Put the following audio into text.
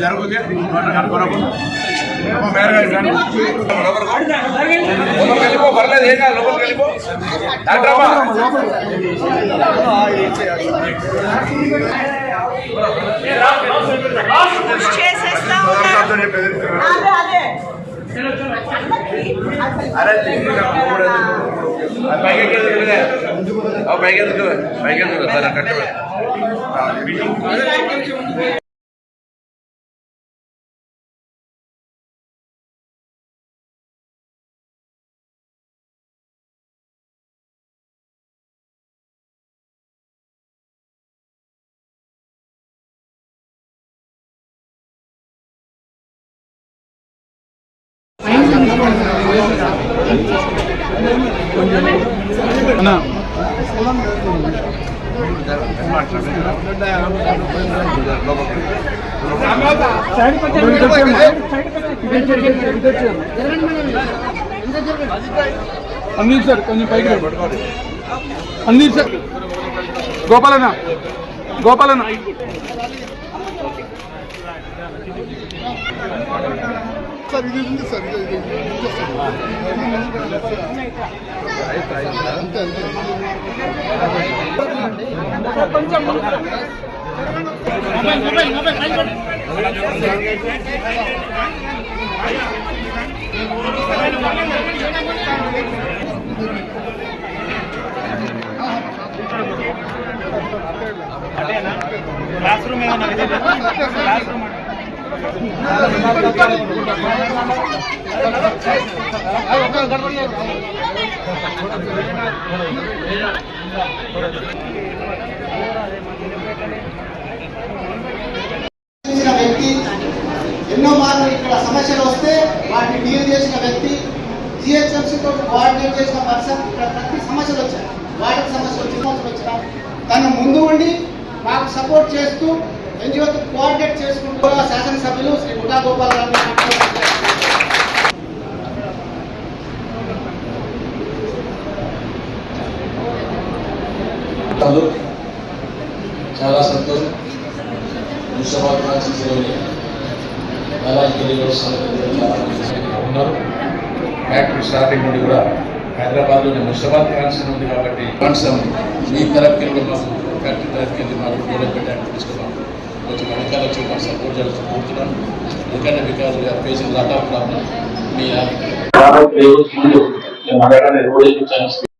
జరుగుతుంది కనుకోనప్పుడు లోపలికి వెళ్ళిపో పర్లేదు ఏం కాదు లోపలికి వెళ్ళిపో డాక్టర్ అమ్మా పుష్ చేసేస్తా పైకి పైకి ఎందుకు సరే కట్టు అందింది సార్ కొంచెం పైకి రండి. అందింది సార్ గోపాలన్న గోపాలన్న సార్ ఇది ఉంది సార్ ఇది class room sir. Class room అంటే వ్యక్తి ఎన్నో మార్లు ఇక్కడ సమస్యలు వస్తే వాటిని డీల్ చేసిన వ్యక్తి జిహెచ్ఎంసీతో కోఆర్డినేట్ చేసిన పర్సన్ ఇక్కడ ప్రతి సమస్యలు వచ్చాయి. వాటికి సమస్యలు వచ్చిన సమస్యలు వచ్చినా తను ముందు ఉండి మాకు సపోర్ట్ చేస్తూ ఎన్జిఓతో కోఆర్డినేట్ చేసుకుంటూ శాసనసభ గోపాల్ గారిని చాలా సంతోషం మున్సిపల్ కాన్స్టిట్యూన్సీలోని అలాంటి ఉన్నారు. ఫ్యాక్టరీ స్టార్టింగ్ నుండి కూడా హైదరాబాద్లోని మున్సిపల్ కాన్స్టిట్యూన్ ఉంది కాబట్టి కన్సర్న్ మీ తరఫుకి కూడా మాకు ఫ్యాక్టరీ తరఫుకి మాకు డెవలప్మెంట్ యాక్ట్ తీసుకున్నాం. కొంచెం వెనకాల వచ్చి మాకు సపోర్ట్ చేయాల్సి కోరుతున్నాను ఎందుకంటే because we're facing lot of problem me